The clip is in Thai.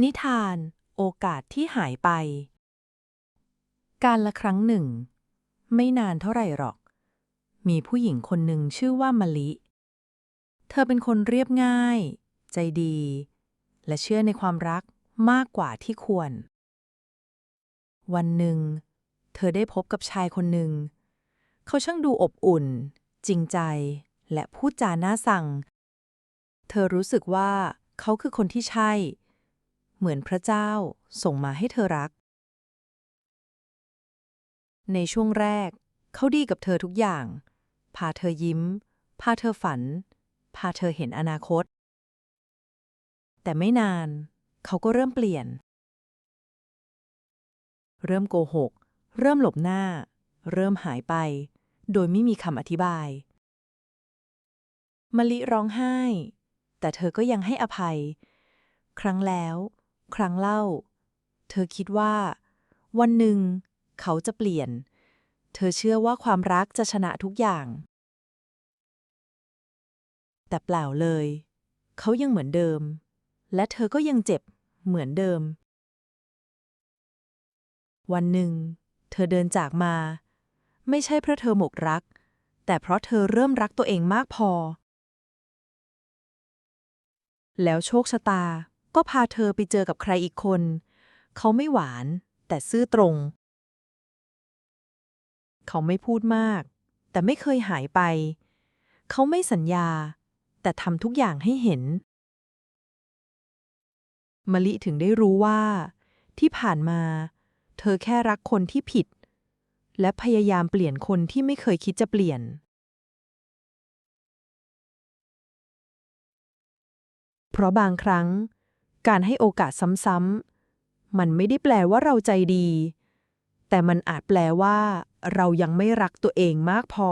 นิทาน โอกาสที่หายไป การละครั้งหนึ่ง ไม่นานเท่าไหร่หรอก มีผู้หญิงคนหนึ่งชื่อว่ามะลิ เธอเป็นคนเรียบง่าย ใจดี และเชื่อในความรักมากกว่าที่ควร วันหนึ่ง เธอได้พบกับชายคนหนึ่ง เขาช่างดูอบอุ่น จริงใจ และพูดจาน่าสั่ง เธอรู้สึกว่าเขาคือคนที่ใช่ เหมือนพระเจ้าส่งมาให้เธอรัก ในช่วงแรก เขาดีกับเธอทุกอย่าง พาเธอยิ้ม พาเธอฝัน พาเธอเห็นอนาคต แต่ไม่นาน เขาก็เริ่มเปลี่ยน เริ่มโกหก เริ่มหลบหน้า เริ่มหายไป โดยไม่มีคำอธิบายมะลิร้องไห้ แต่เธอก็ยังให้อภัย ครั้งแล้ว ครั้งเล่า เธอคิดว่า วันหนึ่ง เขาจะเปลี่ยน เธอเชื่อว่าความรักจะชนะทุกอย่าง แต่เปล่าเลย เขายังเหมือนเดิม และเธอก็ยังเจ็บเหมือนเดิม วันหนึ่ง เธอเดินจากมา ไม่ใช่เพราะเธอหมกรัก แต่เพราะเธอเริ่มรักตัวเองมากพอ แล้วโชคชะตา ก็พาเธอไปเจอกับใครอีกคน เขาไม่หวาน แต่ซื่อตรง เขาไม่พูดมาก แต่ไม่เคยหายไป เขาไม่สัญญา แต่ทำทุกอย่างให้เห็น มะลิถึงได้รู้ว่า ที่ผ่านมา เธอแค่รักคนที่ผิด และพยายามเปลี่ยนคนที่ไม่เคยคิดจะเปลี่ยนเพราะบางครั้ง การให้โอกาสซ้ำๆมันไม่ได้แปลว่าเราใจดี แต่มันอาจแปลว่า เรายังไม่รักตัวเองมากพอ